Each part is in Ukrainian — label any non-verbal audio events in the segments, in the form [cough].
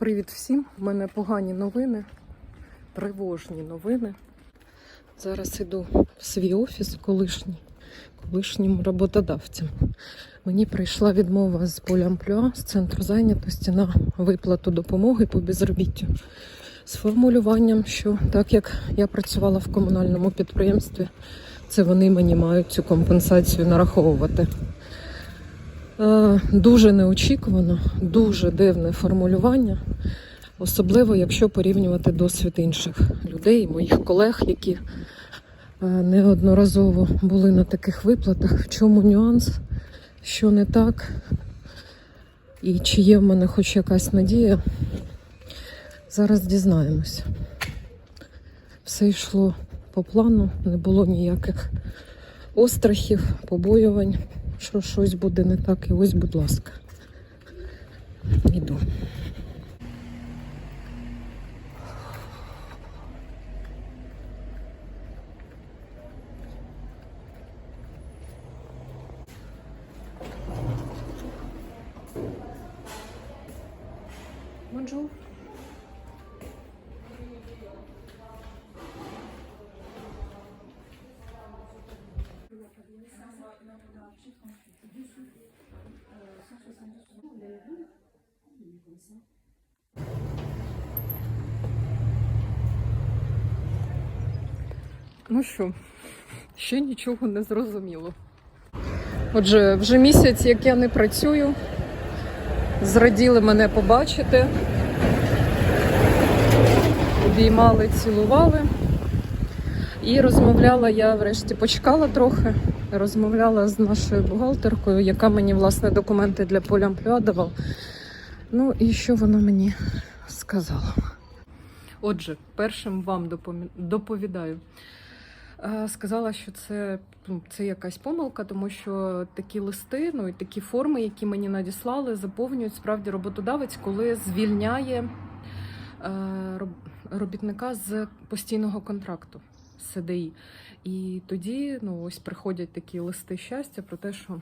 Привіт всім! У мене погані новини, тривожні новини. Зараз іду в свій офіс колишній, колишнім роботодавцям. Мені прийшла відмова з поля амплюа, з центру зайнятості на виплату допомоги по безробіттю. З формулюванням, що так як я працювала в комунальному підприємстві, це вони мені мають цю компенсацію нараховувати. Е, Дуже неочікувано, дуже дивне формулювання, особливо якщо порівнювати досвід інших людей, моїх колег, які е, неодноразово були на таких виплатах. В чому нюанс, що не так, і чи є в мене хоч якась надія, зараз дізнаємось. Все йшло по плану, не було ніяких острахів, побоювань що щось буде не так, і ось, будь ласка, іду. Ну що, ще нічого не зрозуміло. Отже, вже місяць, як я не працюю, зраділи мене побачити, обіймали, цілували. І розмовляла я врешті почекала трохи. Розмовляла з нашою бухгалтеркою, яка мені власне документи для поля амплюа давала. Ну і що вона мені сказала? Отже, першим вам доповідаю. Е, Сказала, що це, ну, це якась помилка, тому що такі листи, ну і такі форми, які мені надіслали, заповнюють справді роботодавець, коли звільняє е, робітника з постійного контракту СДІ. І тоді ну, ось приходять такі листи щастя про те, що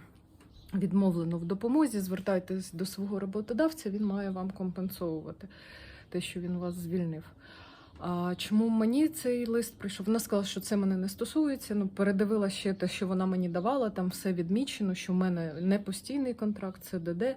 відмовлено в допомозі, звертайтесь до свого роботодавця, він має вам компенсовувати те, що він вас звільнив. А чому мені цей лист прийшов? Вона сказала, що це мене не стосується. Ну, передивила ще те, що вона мені давала. Там все відмічено, що в мене не постійний контракт, це ДД.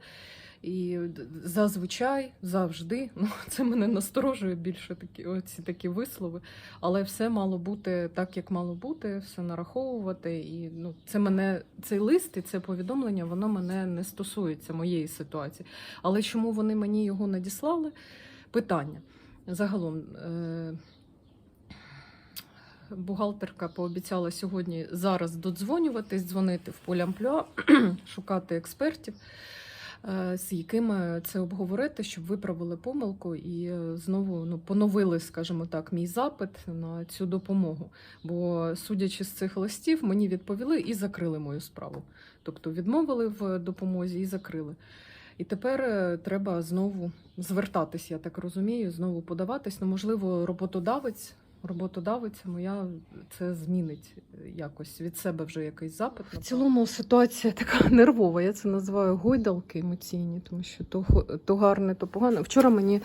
І зазвичай, завжди, [laughs] ну це мене насторожує більше такі оці такі вислови. Але все мало бути так, як мало бути, все нараховувати. І ну, це мене цей лист і це повідомлення, воно мене не стосується моєї ситуації. Але чому вони мені його надіслали? Питання. Загалом е, бухгалтерка пообіцяла сьогодні зараз додзвонюватись, дзвонити в полямплюа, [clears throat] шукати експертів, е, з якими це обговорити, щоб виправили помилку і е, знову ну, поновили, скажімо так, мій запит на цю допомогу. Бо, судячи з цих листів, мені відповіли і закрили мою справу. Тобто відмовили в допомозі і закрили. І тепер е, треба знову звертатись, я так розумію, знову подаватись. Ну, можливо, роботодавець, роботодавиця моя це змінить якось від себе вже якийсь запит. В цілому ситуація [laughs] така нервова. Я це називаю гойдалки емоційні, тому що то, то гарне, то погане. Вчора мені.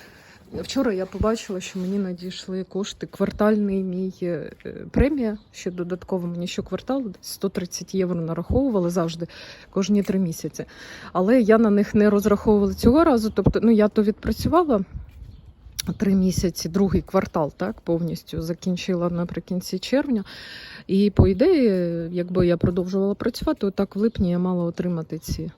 Вчора я побачила, що мені надійшли кошти. Квартальний мій е, премія. Ще додатково мені щокварталу десь 130 євро нараховували завжди кожні три місяці. Але я на них не розраховувала цього разу. Тобто, ну я то відпрацювала три місяці, другий квартал, так повністю закінчила наприкінці червня. І по ідеї, якби я продовжувала працювати, отак в липні я мала отримати ці,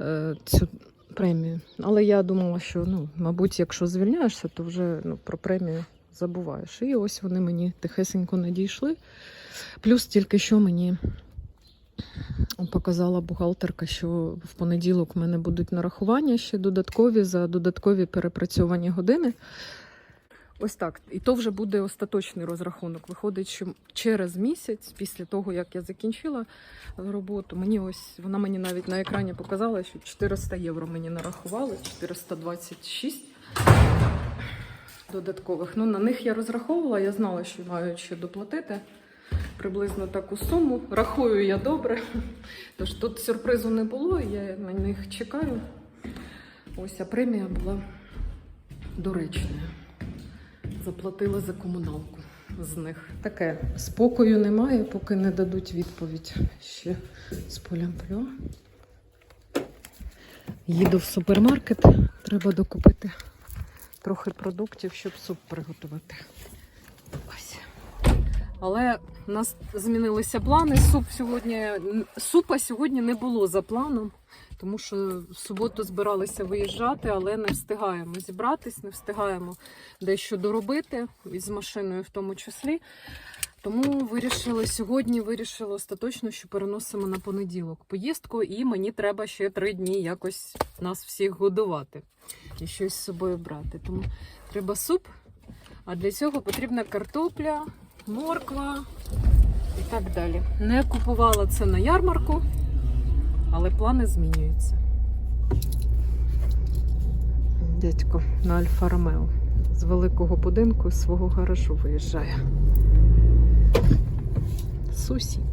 е, цю премію. Але я думала, що ну, мабуть, якщо звільняєшся, то вже ну, про премію забуваєш. І ось вони мені тихесенько надійшли. Плюс тільки що мені показала бухгалтерка, що в понеділок в мене будуть нарахування ще додаткові за додаткові перепрацьовані години. Ось так. І то вже буде остаточний розрахунок. Виходить, що через місяць, після того, як я закінчила роботу, мені ось вона мені навіть на екрані показала, що 400 євро мені нарахували, 426 додаткових. Ну, на них я розраховувала, я знала, що маю ще доплатити приблизно таку суму. Рахую я добре. Тож тут сюрпризу не було, я на них чекаю. Ось а премія була доречне. Заплатила за комуналку з них. Таке спокою немає, поки не дадуть відповідь ще з полямплю. Їду в супермаркет, треба докупити трохи продуктів, щоб суп приготувати. Ось. Але у нас змінилися плани. Суп сьогодні супа сьогодні не було за планом, тому що в суботу збиралися виїжджати, але не встигаємо зібратись, не встигаємо дещо доробити із машиною в тому числі. Тому вирішили сьогодні, вирішили остаточно, що переносимо на понеділок поїздку, і мені треба ще три дні якось нас всіх годувати і щось з собою брати. Тому треба суп, а для цього потрібна картопля, морква і так далі. Не купувала це на ярмарку, але плани змінюються. Дядько на Альфа Ромео з великого будинку свого гаражу виїжджає. Сусід.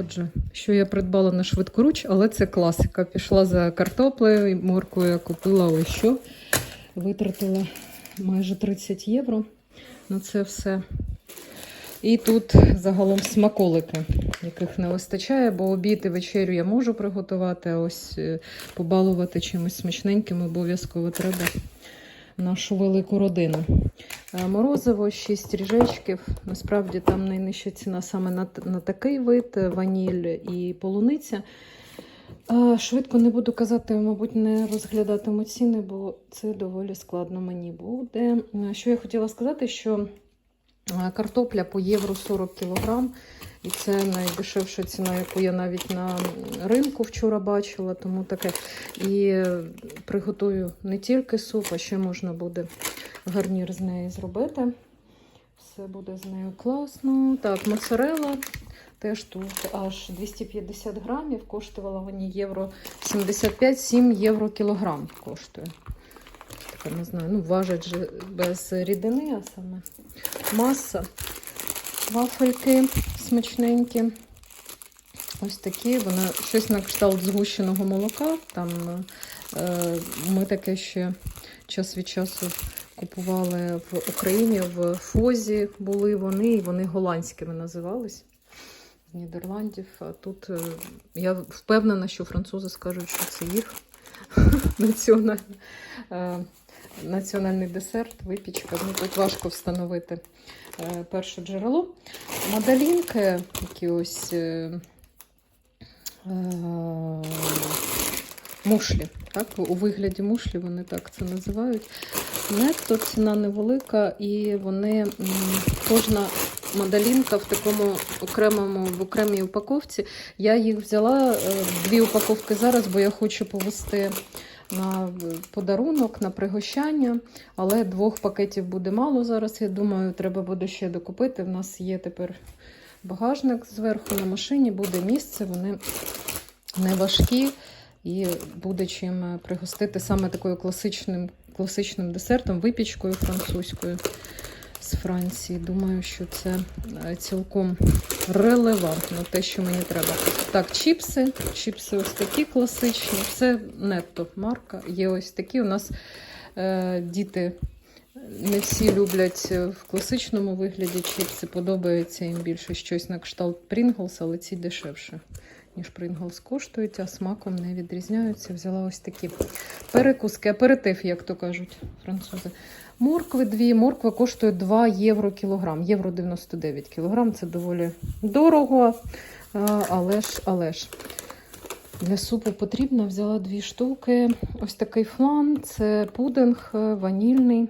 Отже, що я придбала на швидкоруч, але це класика. Пішла за картоплею, моркою купила ось що. Витратила майже 30 євро на це все. І тут загалом смаколики, яких не вистачає, бо обід і вечерю я можу приготувати, а ось е, побалувати чимось смачненьким обов'язково треба нашу велику родину. Е, Морозиво, 6 ріжечків. Насправді там найнижча ціна саме на, на такий вид е, ваніль і полуниця. Е, Швидко не буду казати, мабуть, не розглядатиму ціни, бо це доволі складно мені буде. Що я хотіла сказати, що картопля по євро 40 кг. І це найдешевша ціна, яку я навіть на ринку вчора бачила, тому таке. І приготую не тільки суп, а ще можна буде гарнір з неї зробити. Все буде з нею класно. Так, моцарела теж тут аж 250 грамів, коштувала вони євро 75-7 євро кілограм коштує. Така, не знаю, ну важать же без рідини, а саме маса. Вафельки смачненькі. Ось такі, вони щось на кшталт згущеного молока. Там е, ми таке ще час від часу купували в Україні, в Фозі були вони, і вони голландськими називались з Нідерландів. А тут е, я впевнена, що французи скажуть, що це їх [laughs] національний, е, національний десерт, випічка. Ну, тут важко встановити перше джерело. Мадалінки, які ось е, е, мушлі. Так, у вигляді мушлі вони так це називають. Нетто ціна невелика, і вони кожна мадалінка в такому окремому в окремій упаковці. Я їх взяла е, дві упаковки зараз, бо я хочу повести на подарунок, на пригощання. Але двох пакетів буде мало зараз. Я думаю, треба буде ще докупити. В нас є тепер багажник зверху на машині, буде місце, вони не важкі. І буде чим пригостити саме такою класичним, класичним десертом, випічкою французькою з Франції. Думаю, що це е, цілком релевантно, те, що мені треба. Так, чіпси. Чіпси ось такі класичні. Все нетто марка. Є ось такі. У нас е, діти не всі люблять е, в класичному вигляді чіпси. Подобається їм більше щось на кшталт Pringles, але ці дешевше. Ніж Pringles коштують, а смаком не відрізняються. Взяла ось такі перекуски, аперитив, як то кажуть французи. Моркви дві. Морква коштує 2 євро кілограм. Євро 99 кілограм. Це доволі дорого, але ж, але ж. Для супу потрібно. Взяла дві штуки. Ось такий флан. Це пудинг е, ванільний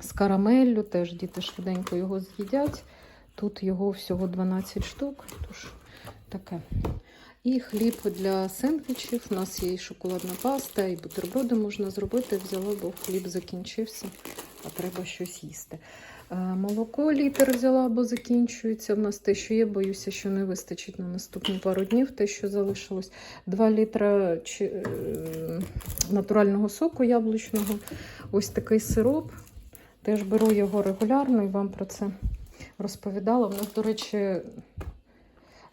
з карамеллю. Теж діти швиденько його з'їдять. Тут його всього 12 штук. Тож таке. І хліб для сендвічів. У нас є і шоколадна паста, і бутерброди можна зробити. Взяла, бо хліб закінчився, а треба щось їсти. Е, Молоко літр взяла, бо закінчується. В нас те, що є, боюся, що не вистачить на наступні пару днів, те, що залишилось. 2 літра е, натурального соку яблучного. Ось такий сироп. Теж беру його регулярно і вам про це розповідала. В нас, до речі,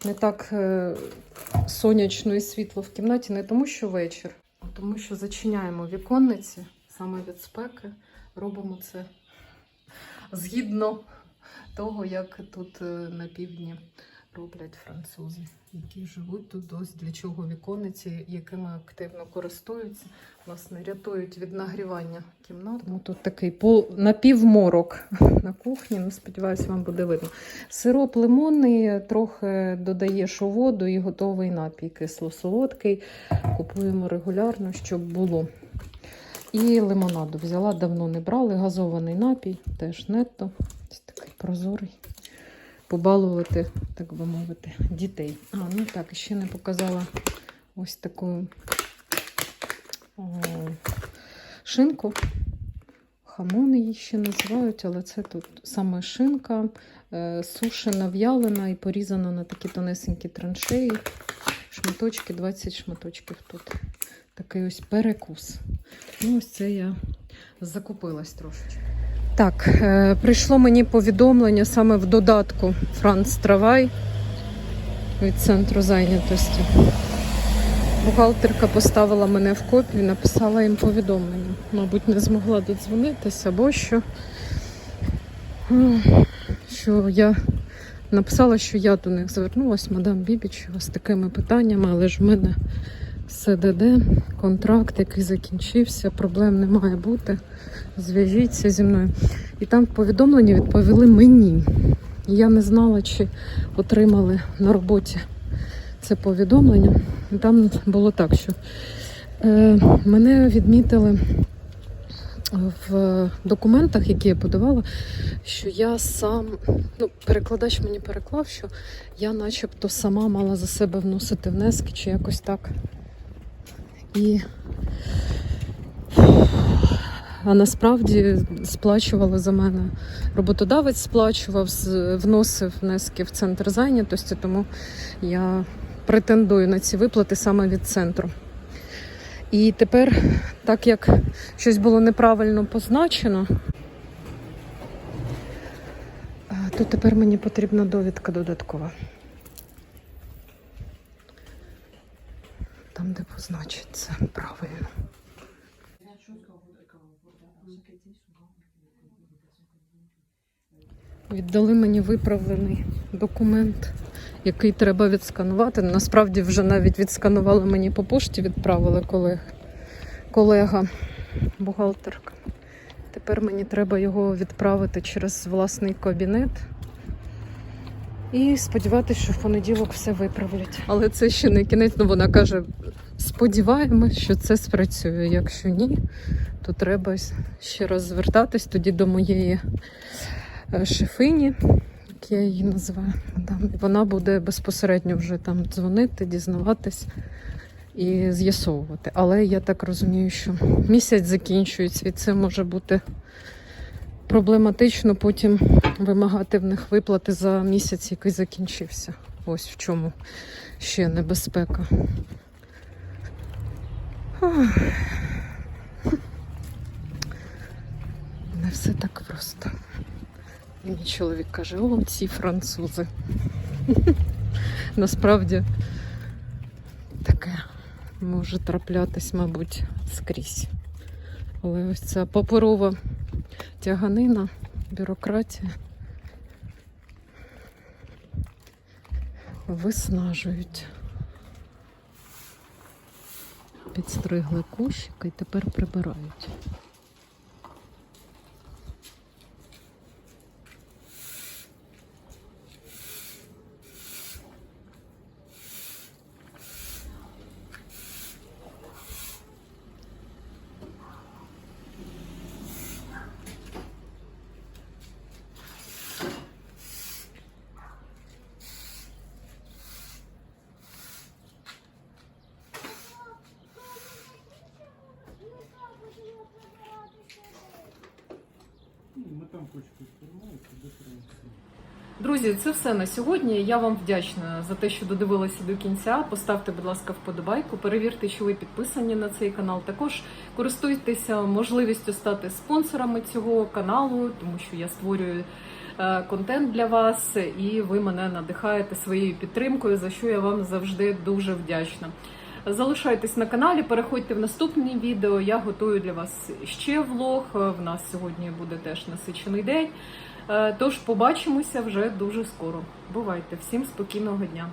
не так е, сонячно і світло в кімнаті, не тому, що вечір, а тому, що зачиняємо віконниці саме від спеки. Робимо це згідно того, як тут е, на півдні роблять французи, які живуть тут. Ось для чого віконниці, якими активно користуються, власне, рятують від нагрівання кімнат. Тому тут такий пол напівморок [laughs] на кухні. Ну, сподіваюся, вам буде видно. Сироп лимонний, трохи додаєш у воду і готовий напій кисло-солодкий. Купуємо регулярно, щоб було. І лимонаду взяла, давно не брали. Газований напій, теж нетто. Ось такий прозорий. Побалувати, так би мовити, дітей. А, ну так, ще не показала ось таку о, шинку. Хамон її ще називають, але це тут саме шинка, е, сушена, в'ялена і порізана на такі тонесенькі траншеї. Шматочки, 20 шматочків тут. Такий ось перекус. Ну, ось це я закупилась трошечки. Так, е, прийшло мені повідомлення саме в додатку Франц Травай від центру зайнятості. Бухгалтерка поставила мене в копію, написала їм повідомлення. Мабуть, не змогла додзвонитися, або що, що я написала, що я до них звернулася, мадам Бібіч, з такими питаннями, але ж в мене СДД, контракт, який закінчився, проблем не має бути. Зв'яжіться зі мною. І там в повідомленні відповіли мені. Я не знала, чи отримали на роботі це повідомлення. І там було так, що е, мене відмітили в документах, які я подавала, що я сам, ну, перекладач мені переклав, що я начебто сама мала за себе вносити внески чи якось так. І а насправді сплачували за мене. Роботодавець сплачував, вносив внески в центр зайнятості, тому я претендую на ці виплати саме від центру. І тепер, так як щось було неправильно позначено, то тепер мені потрібна довідка додаткова. Там, де позначиться правильно. Віддали мені виправлений документ, який треба відсканувати. Насправді вже навіть відсканували мені по пошті, відправили колег, колега, бухгалтерка. Tепер мені треба його відправити через власний кабінет. І сподіватися, що в понеділок все виправлять. Але це ще не кінець. Ну вона каже: сподіваємось, що це спрацює. Якщо ні, то треба ще раз звертатись тоді до моєї е, шефині, як я її називаю. Вона буде безпосередньо вже там дзвонити, дізнаватись і з'ясовувати. Але я так розумію, що місяць закінчується, і це може бути проблематично потім вимагати в них виплати за місяць, який закінчився. Ось в чому ще небезпека. Не все так просто. І мій чоловік каже: о, ці французи. Насправді таке може траплятись, мабуть, скрізь. Але ось ця паперова тяганина, бюрократія виснажують. Підстригли кущики і тепер прибирають. Друзі, це все на сьогодні. Я вам вдячна за те, що додивилися до кінця. Поставте, будь ласка, вподобайку. Перевірте, що ви підписані на цей канал. Також користуйтеся можливістю стати спонсорами цього каналу, тому що я створюю е, контент для вас, і ви мене надихаєте своєю підтримкою, за що я вам завжди дуже вдячна. Залишайтесь на каналі, переходьте в наступні відео. Я готую для вас ще влог. В нас сьогодні буде теж насичений день. Е, Тож побачимося вже дуже скоро. Бувайте! Всім спокійного дня!